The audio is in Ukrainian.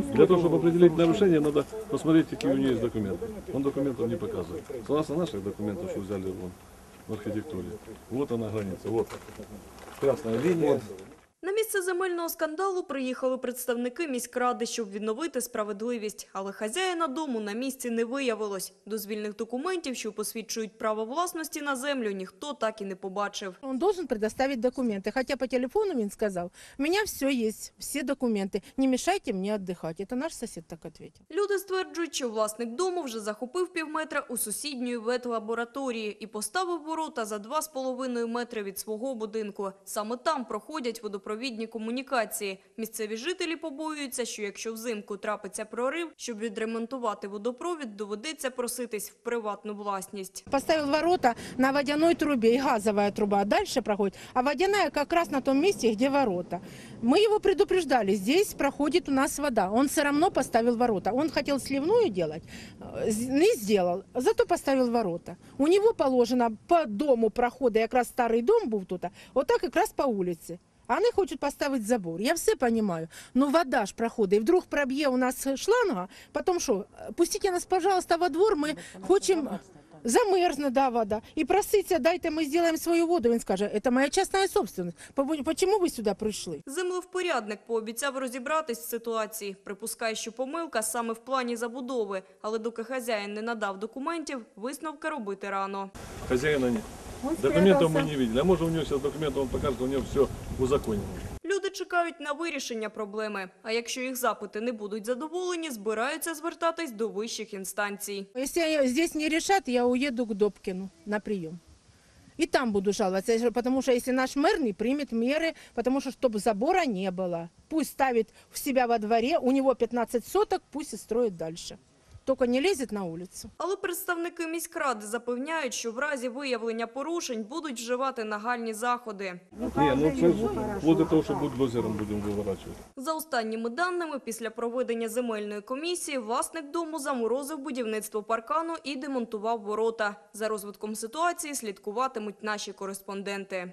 Для того, чтобы определить нарушение, надо посмотреть, какие у нее есть документы. Он документов не показывает. Согласно наших документов, что взяли вон, в архитектуре. Вот она граница, вот. Красная линия. На місце земельного скандалу приїхали представники міськради, щоб відновити справедливість. Але хазяїна дому на місці не виявилось. Дозвільних документів, що посвідчують право власності на землю, ніхто так і не побачив. Он должен предоставить документы. Хотя по телефону он сказал, у меня все есть, все документы. Не мешайте мне отдыхать. Это наш сосед так ответил. Люди стверджують, що власник дому вже захопив півметра у сусідньої ветлабораторії і поставив ворота за 2,5 метри від свого будинку. Саме там проходять водопровідні комунікації. Місцеві жителі побоюються, що якщо взимку трапиться прорив, щоб відремонтувати водопровід, доведеться проситись в приватну власність. Поставил ворота на водяной трубе и газовая труба дальше проходит, а водяная как раз на том месте, где ворота. Мы его предупреждали, здесь проходит у нас вода. Он все равно поставил ворота. Он хотел сливную делать, э, з- не сделал, зато поставил ворота. У него положено по дому прохода, якраз старый дом був тут, вот так якраз по улице. А вони хочуть поставити забор. Я все розумію. Ну вода ж проходить. І вдруг проб'є у нас шланга, потім що? Пустіть нас, пожалуйста, во двор, ми хочемо... Замерзне, да, вода. І проситься, дайте ми зробимо свою воду. Він скаже, це моя частна собственность. Чому ви сюди прийшли? Землевпорядник пообіцяв розібратись в ситуації. Припускає, що помилка саме в плані забудови. Але доки хазяїн не надав документів, висновка робити рано. Хозяина нет. Документов мы не видели. А может у него сейчас документы, он покажет, у него все узаконено. Люди чекають на вирішення проблеми. А якщо їх запити не будуть задоволені, збираються звертатись до вищих інстанцій. Если здесь не решат, я уеду к Добкину на прием. И там буду жаловаться, потому что если наш мэр не примет меры, потому что чтобы забора не было. Пусть ставит в себя во дворе, у него 15 соток, пусть и строит дальше. Только не лезет на улицу. Але представники міськради запевняють, що в разі виявлення порушень будуть вживати нагальні заходи. Не, ну це вплоть до того, що бульдозером будемо виворачувати. За останніми даними, після проведення земельної комісії власник дому заморозив будівництво паркану і демонтував ворота. За розвитком ситуації слідкуватимуть наші кореспонденти.